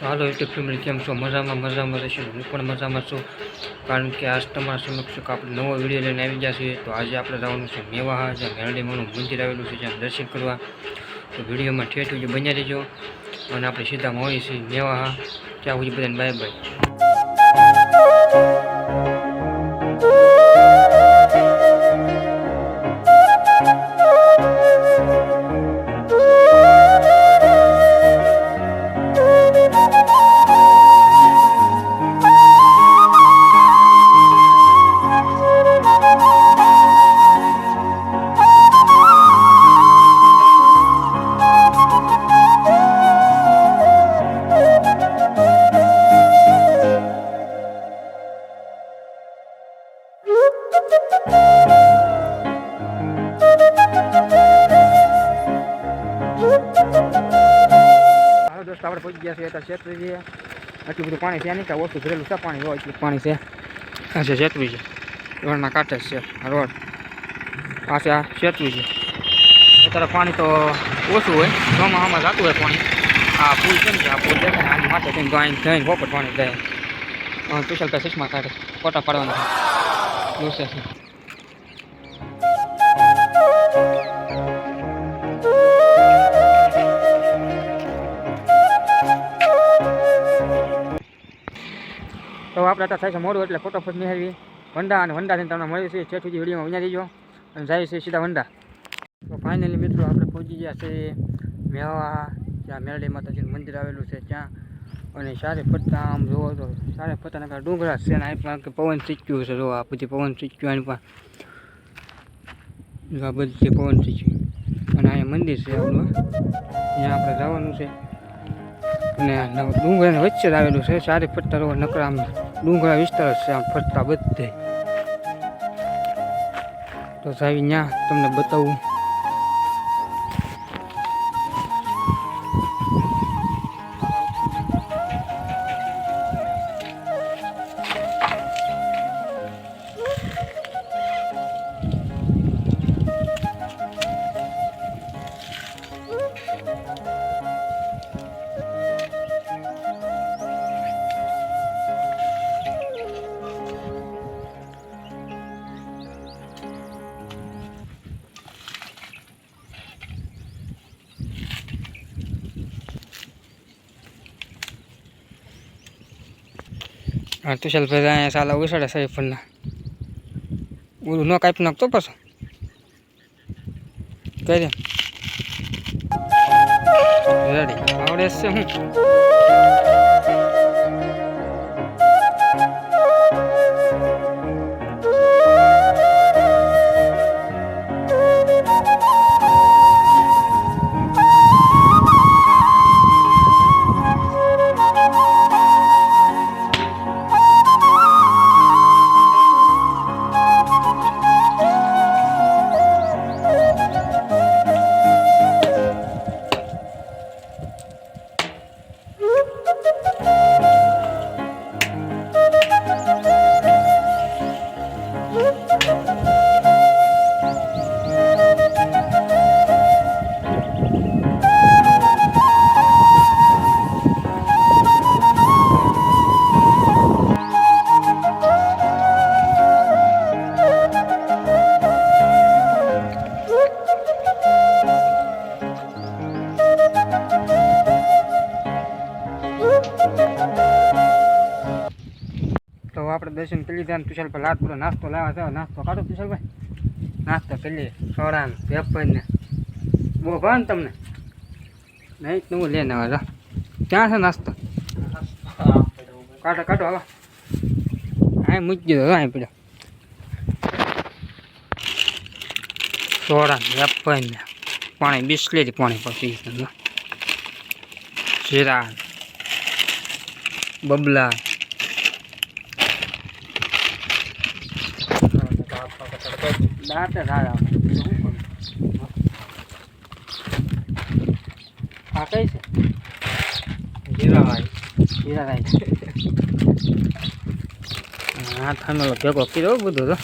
તો હાલો YouTube family કેમ છો? મજામાં મજામાં રહીશું. હું પણ મજામાં છું. કારણ કે આજ તમારા સમક્ષ આપણે નવો વીડિયો લઈને આવી ગયા છીએ. તો આજે આપણે જવાનું છે મેવાહા, જ્યાં મેરડીમાનું મંદિર આવેલું છે, જ્યાં દર્શન કરવા. તો વિડીયોમાં ઠેઠ સુધી બન્યા રહેજો. અને આપણે સીધા મળીએ છીએ મેવાહા. ત્યાં સુધી બધાને બાય બાય દોસ્તો આપણે પહોંચી ગયા છીએ અત્યારે છે આટલું બધું પાણી છે નહીં કે ઓછું ભરેલું છે પાણી હોય એટલું પાણી છે. આ છે છેત્રીજી રોડના કાંઠે જ છે આ રોડ. આ છે આ છેત્રીજી અત્યારે પાણી તો ઓછું હોય ચોમાસામાં જતું હોય પાણી. આ પુલ છે ને આ પુલ દેખાય આની માથે થઈને તો અહીં થઈને વોપટ પાણી દે તુષાર પાસે કાઢે ફોટા પાડવાના દોસ્ત છે. આપણે થાય છે મોડું એટલે ફોટોફોટ નિહાળવી વંડા અને વંડાથી તમને મળ્યું છે છેઠ સુધી વિડીયોમાં વિના દેજો અને જાય છે સીધા વંડા તો ફાઇનલી મિત્રો આપણે પહોંચી ગયા છે મેવા જ્યાં મેરડી માતાજીનું મંદિર આવેલું છે ત્યાં. અને સારે ફરતા આમ જોવો તો સારે ફરતા નકર ડુંગરા છે ને અહીં પવન ચીચ્યું છે જો આ બધી પવન ચીચ્યું એની પણ આ બધી પવન ચીચ્યું અને અહીંયા મંદિર છે આપણું. ત્યાં આપણે જવાનું છે. અને ડુંગરાની વચ્ચે જ આવેલું છે. સારી ફરતા રહો નકરા આમ. ડુંગરા વિસ્તાર છે આમ ફરતા બધે. તો સાહેબ ત્યાં તમને બતાવું. હા તુશાલભાઈ અહીંયા સાલા ઉસાડે સાહેબ ફળના ઓલું ન કાપી નાખતો પાછો. કરી રેડી. આવડે છે હું. દર્શન કરી લીધા તુષાર પર લાત પૂરો નાસ્તો લાવ્યા છે. નાસ્તો કાઢો તુષારભાઈ નાસ્તો કરી લઈએ સોડા ને પેપર બહુ ભાવ ને તમને? નહીં, તો હું લઈને આવ્યા ક્યાં છે નાસ્તો? કાઢો કાઢો હવે હા મૂકી દીધો અહીં પડ્યો. સોડા ને પેપર પાણી, બિસ્લેરી પાણી પછી જીરા, બબલા. દાંતે સારા આ કઈ છે? જીરાવાળી જીરાવાળી હા થામેલો ભેગો કર્યો બધું તો.